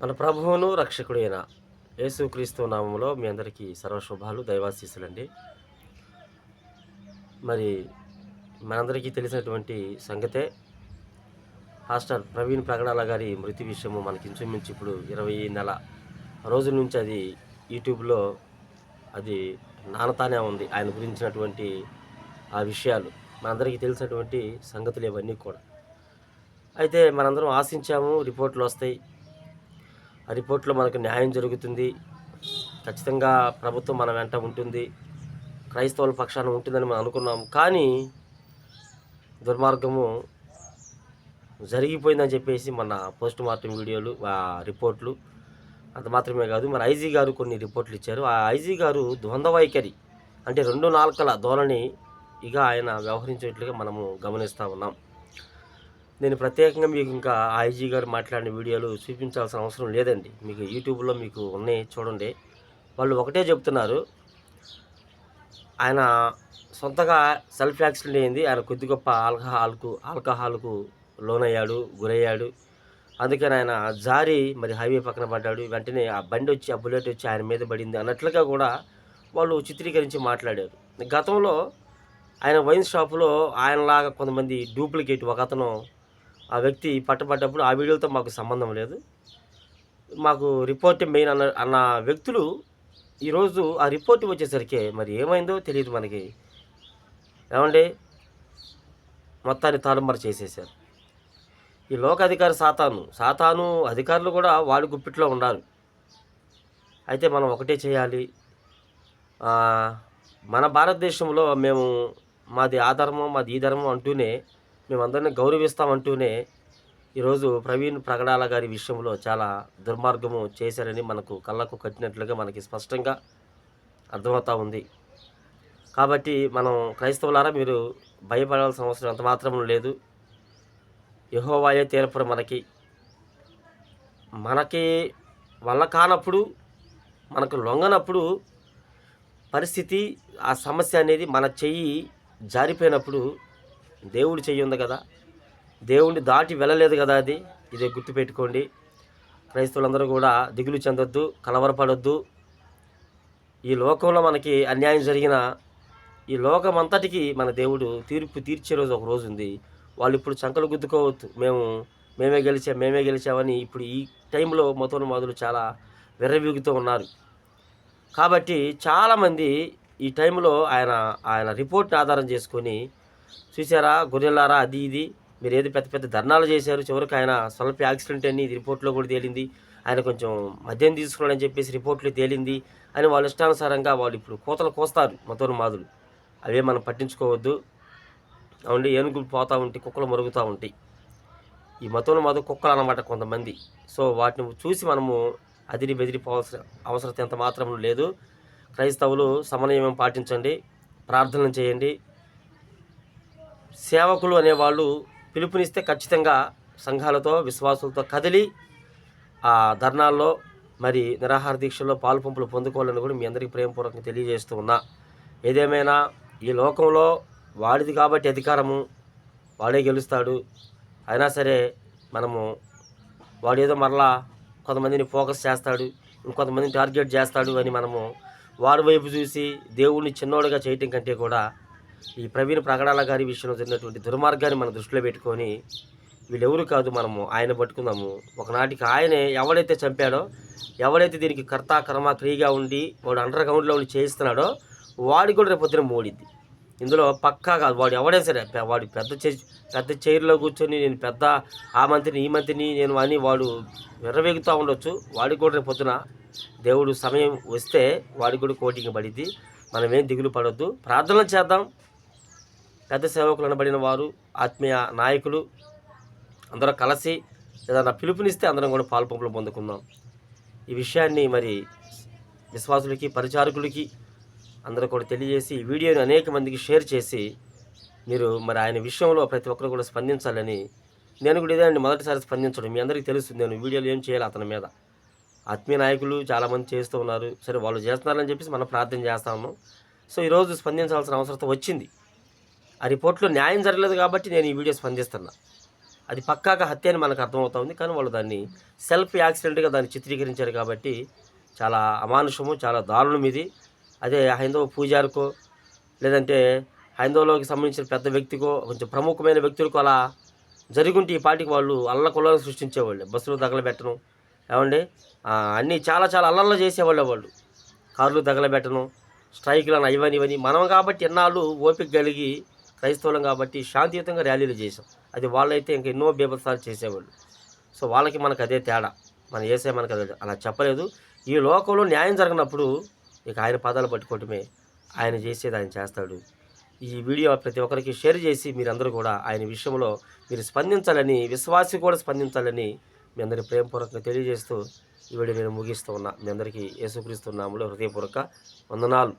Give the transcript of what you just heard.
మన ప్రభువును రక్షకుడైన యేసుక్రీస్తు నామంలో మీ అందరికీ సర్వశుభాలు దైవాశీసులండి మరి మనందరికీ తెలిసినటువంటి సంగతే హాస్టర్ ప్రవీణ్ ప్రగడాల గారి మృతి విషయము మనకి ఇంచుమించు ఇప్పుడు ఇరవై నెల రోజుల నుంచి అది యూట్యూబ్లో అది నానతానే ఉంది ఆయన గురించినటువంటి ఆ విషయాలు. మనందరికీ తెలిసినటువంటి సంగతులు ఇవన్నీ కూడా. అయితే మనందరం ఆశించాము రిపోర్ట్లు వస్తాయి. ఆ రిపోర్ట్లో మనకు న్యాయం జరుగుతుంది. ఖచ్చితంగా ప్రభుత్వం మన వెంట ఉంటుంది. క్రైస్తవుల పక్షాన ఉంటుందని మనం అనుకున్నాం కానీ దుర్మార్గము జరిగిపోయిందని చెప్పేసి మన పోస్ట్ మార్టం వీడియోలు ఆ రిపోర్ట్లు అంత మాత్రమే కాదు. మరి ఐజీ గారు కొన్ని రిపోర్ట్లు ఇచ్చారు. ఆ ఐజీ గారు ద్వంద్వ వైఖరి అంటే రెండు నాలుకల ధోరణి ఇక ఆయన వ్యవహరించేట్లుగా మనము గమనిస్తూ ఉన్నాం. నేను ప్రత్యేకంగా మీకు ఇంకా ఐజీ గారు మాట్లాడిన వీడియోలు చూపించాల్సిన అవసరం లేదండి. మీకు యూట్యూబ్లో మీకు ఉన్నాయి చూడండి. వాళ్ళు ఒకటే చెప్తున్నారు. ఆయన సొంతగా సెల్ఫ్ యాక్సిడెంట్ అయింది. ఆయన కొద్ది గొప్ప ఆల్కహాల్కు ఆల్కహాల్కు లోనయ్యాడు గురయ్యాడు. అందుకని ఆయన జారి మరి హైవే పక్కన పడ్డాడు. వెంటనే ఆ బండి వచ్చి ఆ బుల్లెట్ వచ్చి ఆయన మీద పడింది అన్నట్లుగా కూడా వాళ్ళు చిత్రీకరించి మాట్లాడారు. గతంలో ఆయన వైన్ షాపులో ఆయనలాగా కొంతమంది డూప్లికేట్ ఒక అతను ఆ వ్యక్తి పట్టబడ్డప్పుడు ఆ వీడియోతో మాకు సంబంధం లేదు. మాకు రిపోర్ట్ మెయిన్ అన్న అన్న వ్యక్తులు ఈరోజు ఆ రిపోర్ట్ వచ్చేసరికి మరి ఏమైందో తెలియదు మనకి. ఏమండి? మొత్తాన్ని తారుమారు చేసేసారు ఈ లోక అధికారి సాతాను సాతాను అధికారులు కూడా వాడి గుప్పిట్లో ఉన్నారు. అయితే మనం ఒకటే చేయాలి. మన భారతదేశంలో మేము మాది ఆ ధర్మం మాది ఈ ధర్మం అంటూనే మేమందరినీ గౌరవిస్తామంటూనే ఈరోజు ప్రవీణ్ ప్రగడాల గారి విషయంలో చాలా దుర్మార్గము చేశారని మనకు కళ్ళకు కట్టినట్లుగా మనకి స్పష్టంగా అర్థమవుతా ఉంది. కాబట్టి మనం క్రైస్తవులారా మీరు భయపడాల్సిన అవసరం ఎంత మాత్రం లేదు. యహోవాయే తీర్పురు మనకి. మనకి వల్ల కానప్పుడు మనకు లొంగనప్పుడు పరిస్థితి ఆ సమస్య అనేది మన చెయ్యి జారిపోయినప్పుడు దేవుడి చెయ్యి ఉంది కదా. దేవుడిని దాటి వెళ్ళలేదు కదా అది. ఇదే గుర్తుపెట్టుకోండి. క్రైస్తవులందరూ కూడా దిగులు చెందొద్దు కలవరపడొద్దు. ఈ లోకంలో మనకి అన్యాయం జరిగిన ఈ లోకం అంతటికి మన దేవుడు తీర్పు తీర్చే రోజు ఒక రోజు ఉంది. వాళ్ళు ఇప్పుడు చంకలు గుద్దుకోవద్దు. మేము మేమే గెలిచాం మేమే గెలిచామని ఇప్పుడు ఈ టైంలో మొదలు చాలా విర్రవీగుతూ ఉన్నారు. కాబట్టి చాలామంది ఈ టైంలో ఆయన ఆయన రిపోర్ట్ని ఆధారం చేసుకొని చూసారా గొర్రెలారా అది ఇది. మీరు ఏది పెద్ద పెద్ద ధర్నాలు చేశారు. చివరికి ఆయన స్వల్ప యాక్సిడెంట్ అని రిపోర్ట్లో కూడా తేలింది. ఆయన కొంచెం మద్యం తీసుకున్నాడని చెప్పేసి రిపోర్ట్లో తేలింది అని వాళ్ళ ఇష్టానుసారంగా వాళ్ళు ఇప్పుడు కోతలు కోస్తారు మతోరు మాదులు. అవే మనం పట్టించుకోవద్దు. అవునండి ఏనుగులు పోతూ ఉంటాయి కుక్కలు మరుగుతూ ఉంటాయి. ఈ మతంలో మాదు కుక్కలు అన్నమాట కొంతమంది. సో వాటిని చూసి మనము అదిరి బెదిరిపోవాల్సిన అవసరం ఎంత మాత్రం లేదు. క్రైస్తవులు సమన్వయం పాటించండి ప్రార్థనలు చేయండి. సేవకులు అనేవాళ్ళు పిలుపునిస్తే ఖచ్చితంగా సంఘాలతో విశ్వాసులతో కదిలి ఆ ధర్నాల్లో మరి నిరాహార దీక్షల్లో పాలు పంపులు పొందుకోవాలని కూడా మీ అందరికీ ప్రేమపూర్వకంగా తెలియజేస్తూ ఉన్నా. ఏదేమైనా ఈ లోకంలో వాడిది కాబట్టి అధికారము వాడే గెలుస్తాడు. అయినా సరే మనము వాడేదో మరలా కొంతమందిని ఫోకస్ చేస్తాడు ఇంకొంతమందిని టార్గెట్ చేస్తాడు అని మనము వాడి వైపు చూసి దేవుణ్ణి చిన్నోడుగా చేయటం కంటే కూడా ఈ ప్రవీణ్ ప్రగడాల గారి విషయంలో జరిగినటువంటి దుర్మార్గాన్ని మనం దృష్టిలో పెట్టుకొని వీళ్ళెవరు కాదు మనము ఆయన పట్టుకుందాము. ఒకనాటికి ఆయనే ఎవడైతే చంపాడో ఎవడైతే దీనికి కర్త కర్మ క్రియగా ఉండి వాడు అండర్ గ్రౌండ్లో ఉండి చేయిస్తున్నాడో వాడి కూడా రేపు పొద్దున మూడిద్ది. ఇందులో పక్కా కాదు వాడు ఎవడైనా సరే వాడు పెద్ద చే పెద్ద చైర్లో కూర్చొని నేను పెద్ద ఆ మంత్రిని ఈ మంత్రిని నేను అని వాడు విర్రవేగుతూ ఉండొచ్చు. వాడికి కూడా రేపు పొద్దున దేవుడు సమయం వస్తే వాడికి కూడా కోటింగ్ పడిద్ది. మనమేం దిగులు పడొద్దు. ప్రార్థనలు చేద్దాం. పెద్ద సేవకులు అనబడిన వారు ఆత్మీయ నాయకులు అందరూ కలిసి ఏదైనా పిలుపునిస్తే అందరం కూడా పాల్పంపులు పొందుకుందాం. ఈ విషయాన్ని మరి విశ్వాసులకి పరిచారకులకి అందరూ కూడా తెలియజేసి ఈ వీడియోని అనేక మందికి షేర్ చేసి మీరు మరి ఆయన విషయంలో ప్రతి ఒక్కరు కూడా స్పందించాలని నేను కూడా ఇదే మొదటిసారి స్పందించడం. మీ అందరికీ తెలుస్తుంది నేను వీడియోలు ఏం చేయాలి అతని మీద. ఆత్మీయ నాయకులు చాలామంది చేస్తూ ఉన్నారు. సరే వాళ్ళు చేస్తున్నారని చెప్పేసి మనం ప్రార్థన చేస్తా ఉన్నాం. సో ఈరోజు స్పందించాల్సిన అవసరం వచ్చింది. ఆ రిపోర్ట్లో న్యాయం జరగలేదు కాబట్టి నేను ఈ వీడియోస్ పనిచేస్తున్నా. అది పక్కాగా హత్య అని మనకు అర్థమవుతుంది. కానీ వాళ్ళు దాన్ని సెల్ఫ్ యాక్సిడెంట్గా దాన్ని చిత్రీకరించారు కాబట్టి చాలా అమానుషము చాలా దారుణం ఇది. అదే హైందవ పూజారికో లేదంటే హైందవులోకి సంబంధించిన పెద్ద వ్యక్తికో కొంచెం ప్రముఖమైన వ్యక్తులకు అలా జరుగుంటే ఈ పాటికి వాళ్ళు అల్ల కులాలను సృష్టించేవాళ్ళు. బస్సులు తగలబెట్టడం ఏమండి? అన్నీ చాలా చాలా అల్లల్లో చేసేవాళ్ళు వాళ్ళు. కార్లు తగలబెట్టడం స్ట్రైక్లను ఇవన్నీ. ఇవని మనం కాబట్టి ఎన్నాళ్ళు ఓపిక కలిగి క్రైస్తవులం కాబట్టి శాంతియుతంగా ర్యాలీలు చేసాం అది వాళ్ళైతే ఇంకా ఎన్నో బీభత్సాలు చేసేవాళ్ళు. సో వాళ్ళకి మనకు అదే తేడా. మన ఏసే మనకు అదే అలా చెప్పలేదు. ఈ లోకంలో న్యాయం జరగనప్పుడు ఇక ఆయన పదాలు పట్టుకోవటమే ఆయన చేసేది ఆయన చేస్తాడు. ఈ వీడియో ప్రతి ఒక్కరికి షేర్ చేసి మీరందరూ కూడా ఆయన విషయంలో మీరు స్పందించాలని విశ్వాసి కూడా స్పందించాలని మీ అందరి ప్రేమపూర్వకంగా తెలియజేస్తూ ఈ వీడియో నేను ముగిస్తూ ఉన్నా. మీ అందరికీ యేసుక్రీస్తున్నాములో హృదయపూర్వక వందనాలు.